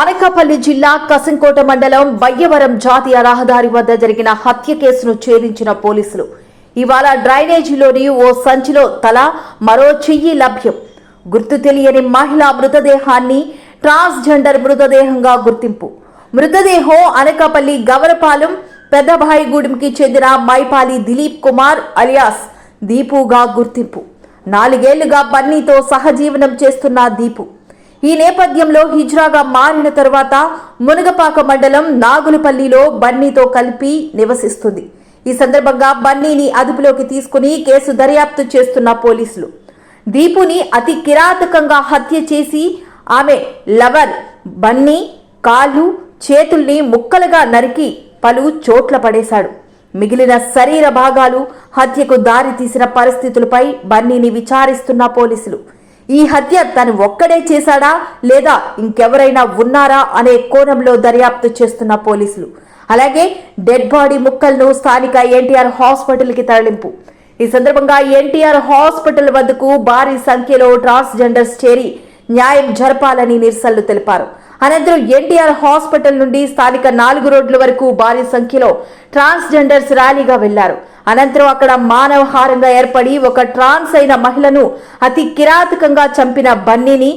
అనకాపల్లి జిల్లా కసింకోట మండలం బయ్యవరం జాతీయ రహదారి వద్ద జరిగిన హత్య కేసును ఛేదించిన పోలీసులు. ఇవాళ డ్రైనేజీలోని ఓ సంచిలో తల మరో చెయ్యి లభ్యం. గుర్తు తెలియని మహిళ మృతదేహాన్ని ట్రాన్స్జెండర్ మృతదేహంగా గుర్తింపు. మృతదేహం అనకాపల్లి గవరపాలెం పెద్దభాయిగూడెంకి చెందిన మైపాలి దిలీప్ కుమార్ అలియాస్ దీపుగా గుర్తింపు. నాలుగేళ్ళుగా బన్నీతో సహజీవనం చేస్తున్న దీపు. ఈ నేపథ్యంలో హిజ్రాగా మారిన తరువాత మునగపాక మండలం నాగులపల్లిలో బన్నీతో కలిపి నివసిస్తుంది. ఈ సందర్భంగా బన్నీని అదుపులోకి తీసుకుని కేసు దర్యాప్తు చేస్తున్న పోలీసులు. దీపుని అతి కిరాతకంగా హత్య చేసి ఆమె లవర్ బన్నీ కాళ్ళు చేతుల్ని ముక్కలుగా నరికి పలు చోట్ల పడేశాడు. మిగిలిన శరీర భాగాలు హత్యకు దారి తీసిన పరిస్థితులపై బన్నీని విచారిస్తున్న పోలీసులు. ఈ హత్య తను ఒక్కడే చేశాడా లేదా ఇంకెవరైనా ఉన్నారా అనే కోణంలో దర్యాప్తు చేస్తున్న పోలీసులు. అలాగే డెడ్ బాడీ ముక్కలను స్థానిక ఎన్టీఆర్ హాస్పిటల్కి తరలింపు. ఈ సందర్భంగా ఎన్టీఆర్ హాస్పిటల్ వద్దకు భారీ సంఖ్యలో ట్రాన్స్జెండర్స్ చేరి న్యాయం జరపాలని నిరసనలు తెలిపారు. అనంతరం ఎన్టీఆర్ హాస్పిటల్ నుండి స్థానిక నాలుగు రోడ్ల వరకు భారీ సంఖ్యలో ట్రాన్స్జెండర్స్ ర్యాలీగా వెళ్ళారు. అనంతరం అక్కడ మానవహారంగా ఏర్పడి ఒక ట్రాన్స్ అయిన మహిళను అతి కిరాతకంగా చంపిన బన్నీని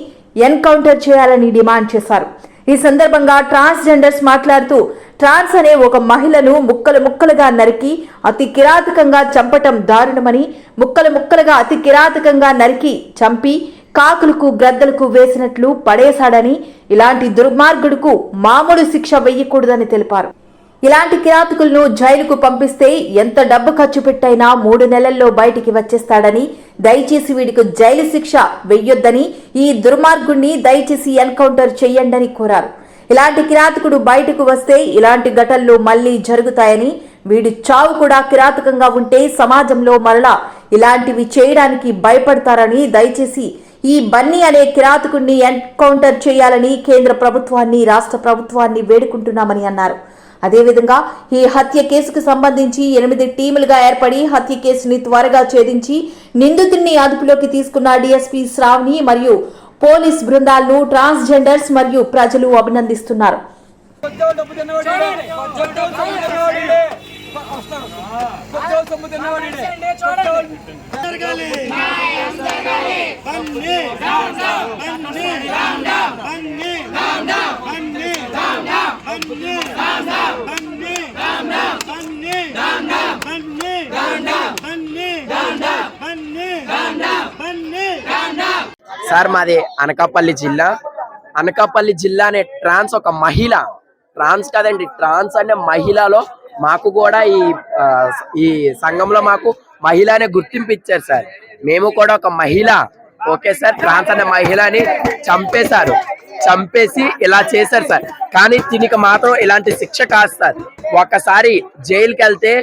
ఎన్కౌంటర్ చేయాలని డిమాండ్ చేశారు. ఈ సందర్భంగా ట్రాన్స్జెండర్స్ మాట్లాడుతూ ట్రాన్స్ అనే ఒక మహిళను ముక్కలు ముక్కలుగా నరికి అతి కిరాతకంగా చంపటం దారుణమని ముక్కలు ముక్కలుగా అతి కిరాతకంగా నరికి చంపి కాకులకు గ్రద్దలకు వేసినట్లు పడేశాడని ఇలాంటి దుర్మార్గుడుకు మామూలు శిక్ష వెయ్యకూడదని తెలిపారు. ఇలాంటి కిరాతకులను జైలుకు పంపిస్తే ఎంత డబ్బు ఖర్చు పెట్టైనా మూడు నెలల్లో బయటికి వచ్చేస్తాడని దయచేసి వీడికి జైలు శిక్ష వెయ్యొద్దని ఈ దుర్మార్గుణ్ణి దయచేసి ఎన్కౌంటర్ చెయ్యండని కోరారు. ఇలాంటి కిరాతకుడు బయటకు వస్తే ఇలాంటి ఘటనలు మళ్ళీ జరుగుతాయని వీడి చావు కూడా కిరాతకంగా ఉంటే సమాజంలో మరలా ఇలాంటివి చేయడానికి భయపడతారని దయచేసి ఈ బన్నీ అనే కిరాతకుడిని ఎన్కౌంటర్ చేయాలని కేంద్ర ప్రభుత్వాన్ని రాష్ట్ర ప్రభుత్వాన్ని వేడుకుంటున్నామని అన్నారు. అదేవిధంగా ఈ హత్య కేసుకు సంబంధించి ఎనిమిది టీములుగా ఏర్పడి హత్య కేసుని త్వరగా ఛేదించి నిందితుడిని అదుపులోకి తీసుకున్న డీఎస్పీ శ్రావణి మరియు పోలీస్ బృందాలను ట్రాన్స్జెండర్స్ మరియు ప్రజలు అభినందిస్తున్నారు. సార్ మాది అనకాపల్లి జిల్లా అనకాపల్లి జిల్లా అనే ట్రాన్స్ ఒక మహిళ ట్రాన్స్ కాదండి ట్రాన్స్ అనే మహిళలో మాకు కూడా ఈ ఈ సంఘంలో మాకు మహిళ అనే గుర్తింపు ఇచ్చారు సార్. మేము కూడా ఒక మహిళ. ఓకే సార్ ట్రాన్స్ అనే మహిళని చంపేశారు. చంపేసి ఇలా చేశారు సార్. కానీ దీనికి మాత్రం ఇలాంటి శిక్ష కాదు సార్. ఒకసారి జైలుకి వెళ్తే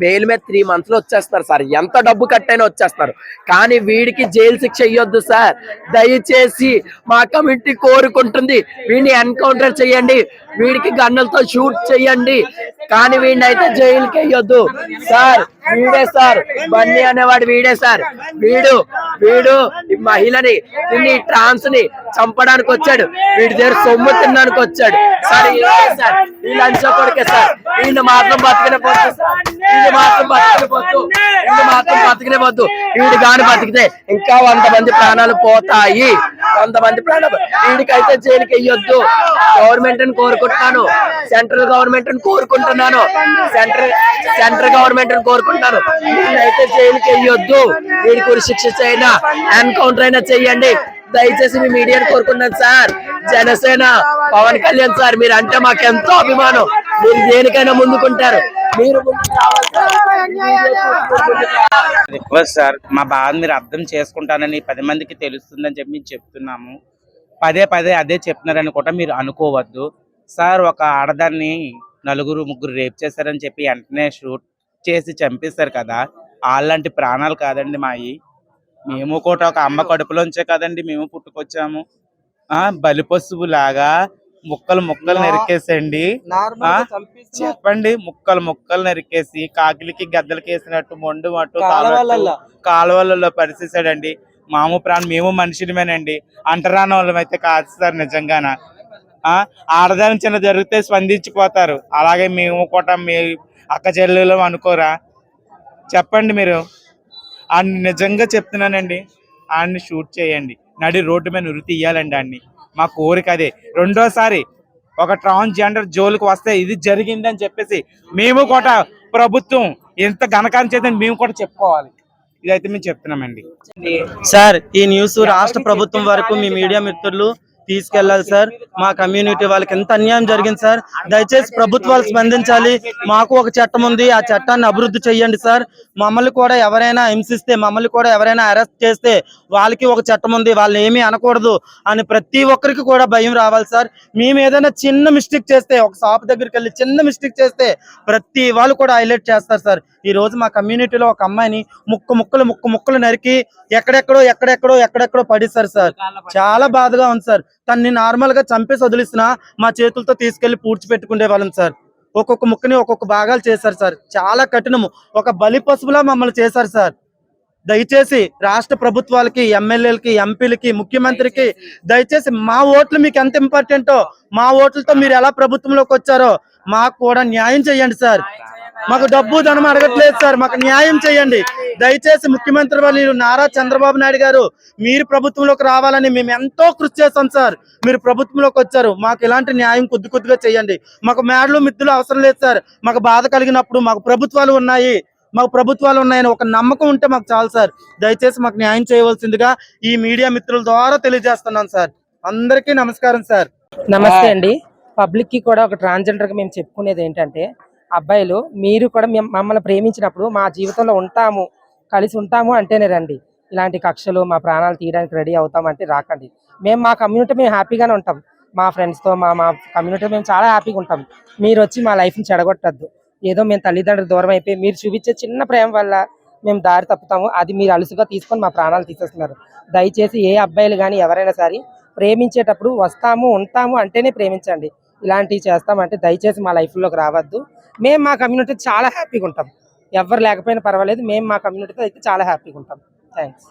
బెయిల్ మీద త్రీ మంత్స్లో వచ్చేస్తారు సార్. ఎంత డబ్బు కట్టైనా వచ్చేస్తారు. కానీ వీడికి జైలు శిక్ష ఇవ్వద్దు సార్. దయచేసి మా కమిటీ కోరుకుంటుంది. వీడిని ఎన్కౌంటర్ చేయండి. వీడికి గన్నులతో షూట్ చేయండి. కానీ వీడిని అయితే జైలుకి వెయ్యొద్దు సార్ వీడే సార్. బన్నీ అనేవాడు వీడే సార్. వీడు వీడు ఈ మహిళని తిని ట్రాన్స్ని చంపడానికి వచ్చాడు వీడి దగ్గర సొమ్ము తినడానికి వచ్చాడు సార్ సార్. ఈ లంచ కొడుకే సార్. వీళ్ళు మాత్రం బతికిన పోతు ఇందు మాత్రం బతికిన పోతు వీడిని మాత్రం బతికినే పోతు వీడు కాని బతికితే ఇంకా వంద మంది ప్రాణాలు పోతాయి. వంద మంది ప్రాణాలు. వీడికైతే జైలుకి వెయ్యొద్దు. గవర్నమెంట్ని కోరుకుంటున్నాను. సెంట్రల్ గవర్నమెంట్ని కోరుకుంటున్నాను. సెంట్రల్ సెంట్రల్ గవర్నమెంట్ని కోరుకుంటున్నాను. వీళ్ళైతే జైలుకి వెయ్యొద్దు. వీడి ఉరి శిక్ష అయినా ఎన్కౌంటర్ అయినా చెయ్యండి. దయచేసి మీ మీడియాని కోరుకున్నాను సార్. జనసేన పవన్ కళ్యాణ్ సార్ మీరు అంటే మాకెంతో అభిమానం. మీరు దేనికైనా ముందుకుంటారు. మీరు సార్. రిక్వెస్ట్ సార్ మా బాధ మీరు అర్థం చేసుకుంటానని పది మందికి తెలుస్తుందని చెప్పి మేము చెప్తున్నాము. పదే పదే అదే చెప్తున్నారని కూడా మీరు అనుకోవద్దు. సార్ ఒక ఆడదాన్ని నలుగురు ముగ్గురు రేప్ చేశారని చెప్పి వెంటనే షూట్ చేసి చంపేస్తారు కదా. అలాంటి ప్రాణాలు కాదండి మాయి. మేము కూడా ఒక అమ్మ కడుపులోంచే కదండి మేము పుట్టుకొచ్చాము. ఆ లాగా ముక్కలు ముక్కలు నరికేసండి ఆ? చెప్పండి ముక్కలు ముక్కలు నరికేసి కాకిలికి గద్దలకి వేసినట్టు మొండు మట్టు కాలువలలో. పరిచేసాడండి మాము ప్రాణం మేము మనుషులమేనండి అంటరాని వాళ్ళం అయితే కాదు సార్ నిజంగాన. ఆ? ఆడదాని చిన్న జరిగితే స్పందించిపోతారు. అలాగే మేము కూడా మీ అక్క చెల్లెలు అనుకోరా? చెప్పండి మీరు. ఆయన నిజంగా చెప్తున్నానండి. ఆయన్ని షూట్ చేయండి. నడి రోడ్డు మీద ఉరి తీయాలండి ఆయన్ని మా కోరిక అదే. రెండోసారి ఒక ట్రాన్స్జెండర్ జోలికి వస్తే ఇది జరిగిందని చెప్పేసి మేము కూడా ప్రభుత్వం ఎంత ఘనకారం చేద్దని మేము కూడా చెప్పుకోవాలి. ఇదైతే మేము చెప్తున్నామండి. సార్ ఈ న్యూస్ రాష్ట్ర ప్రభుత్వం వరకు మీ మీడియా మిత్రులు తీసుకెళ్ళాలి సార్. మా కమ్యూనిటీ వాళ్ళకి ఎంత అన్యాయం జరిగింది సార్. దయచేసి ప్రభుత్వాలు స్పందించాలి. మాకు ఒక చట్టం ఉంది. ఆ చట్టాన్ని అభివృద్ధి చేయండి సార్. మమ్మల్ని కూడా ఎవరైనా హింసిస్తే మమ్మల్ని కూడా ఎవరైనా అరెస్ట్ చేస్తే వాళ్ళకి ఒక చట్టం ఉంది. వాళ్ళని ఏమీ అనకూడదు అని ప్రతి ఒక్కరికి కూడా భయం రావాలి సార్. మేము ఏదైనా చిన్న మిస్టేక్ చేస్తే ఒక షాప్ దగ్గరికి వెళ్ళి చిన్న మిస్టేక్ చేస్తే ప్రతి వాళ్ళు కూడా హైలైట్ చేస్తారు సార్. ఈ రోజు మా కమ్యూనిటీలో ఒక అమ్మాయిని ముక్కు ముక్కలు ముక్కు ముక్కలు నరికి ఎక్కడెక్కడో ఎక్కడెక్కడో ఎక్కడెక్కడో పడిస్తారు సార్. చాలా బాధగా ఉంది సార్. తన్ని నార్మల్గా చంపేసి వదిలిస్తున్నా మా చేతులతో తీసుకెళ్ళి పూడ్చి పెట్టుకునే వాళ్ళం సార్. ఒక్కొక్క ముక్కని ఒక్కొక్క భాగాలు చేశారు సార్. చాలా కఠినము. ఒక బలి పశువులా మమ్మల్ని చేశారు సార్. దయచేసి రాష్ట్ర ప్రభుత్వాలకి ఎమ్మెల్యేలకి ఎంపీలకి ముఖ్యమంత్రికి దయచేసి మా ఓట్లు మీకు ఎంత ఇంపార్టెంటో మా ఓట్లతో మీరు ఎలా ప్రభుత్వంలోకి వచ్చారో మాకు కూడా న్యాయం చేయండి సార్. మాకు డబ్బు ధనం అడగట్లేదు సార్. మాకు న్యాయం చేయండి. దయచేసి ముఖ్యమంత్రి వాళ్ళు నారా చంద్రబాబు నాయుడు గారు మీరు ప్రభుత్వంలోకి రావాలని మేము ఎంతో కృషి చేస్తాం సార్. మీరు ప్రభుత్వంలోకి వచ్చారు. మాకు ఇలాంటి న్యాయం కొద్ది కొద్దిగా చేయండి. మాకు మేడలు మిత్తులు అవసరం లేదు సార్. మాకు బాధ కలిగినప్పుడు మాకు ప్రభుత్వాలు ఉన్నాయి. మాకు ప్రభుత్వాలు ఉన్నాయని ఒక నమ్మకం ఉంటే మాకు చాలు సార్. దయచేసి మాకు న్యాయం చేయవలసిందిగా ఈ మీడియా మిత్రుల ద్వారా తెలియజేస్తున్నాను సార్. అందరికీ నమస్కారం సార్. నమస్తే అండి. పబ్లిక్కి కూడా ఒక ట్రాన్స్జెండర్గా మేము చెప్పుకునేది ఏంటంటే అబ్బాయిలు మీరు కూడా మేము మమ్మల్ని ప్రేమించినప్పుడు మా జీవితంలో ఉంటాము కలిసి ఉంటాము అంటేనే రండి. ఇలాంటి కక్షలు మా ప్రాణాలు తీయడానికి రెడీ అవుతామంటే రాకండి. మేము మా కమ్యూనిటీ మేము హ్యాపీగానే ఉంటాం. మా ఫ్రెండ్స్తో మా మా కమ్యూనిటీ మేము చాలా హ్యాపీగా ఉంటాం. మీరు వచ్చి మా లైఫ్ని చెడగొట్టద్దు. ఏదో మేము తల్లిదండ్రులు దూరం అయిపోయి మీరు చూపించే చిన్న ప్రేమ వల్ల మేము దారి తప్పుతాము. అది మీరు అలుసుగా తీసుకొని మా ప్రాణాలు తీసేస్తున్నారు. దయచేసి ఏ అబ్బాయిలు కానీ ఎవరైనా సరే ప్రేమించేటప్పుడు వస్తాము ఉంటాము అంటేనే ప్రేమించండి. ఇలాంటివి చేస్తామంటే దయచేసి మా లైఫ్లోకి రావద్దు. మేము మా కమ్యూనిటీ చాలా హ్యాపీగా ఉంటాం. ఎవరు లేకపోయినా పర్వాలేదు మేము మా కమ్యూనిటీతో అయితే చాలా హ్యాపీగా ఉంటాం. థ్యాంక్స్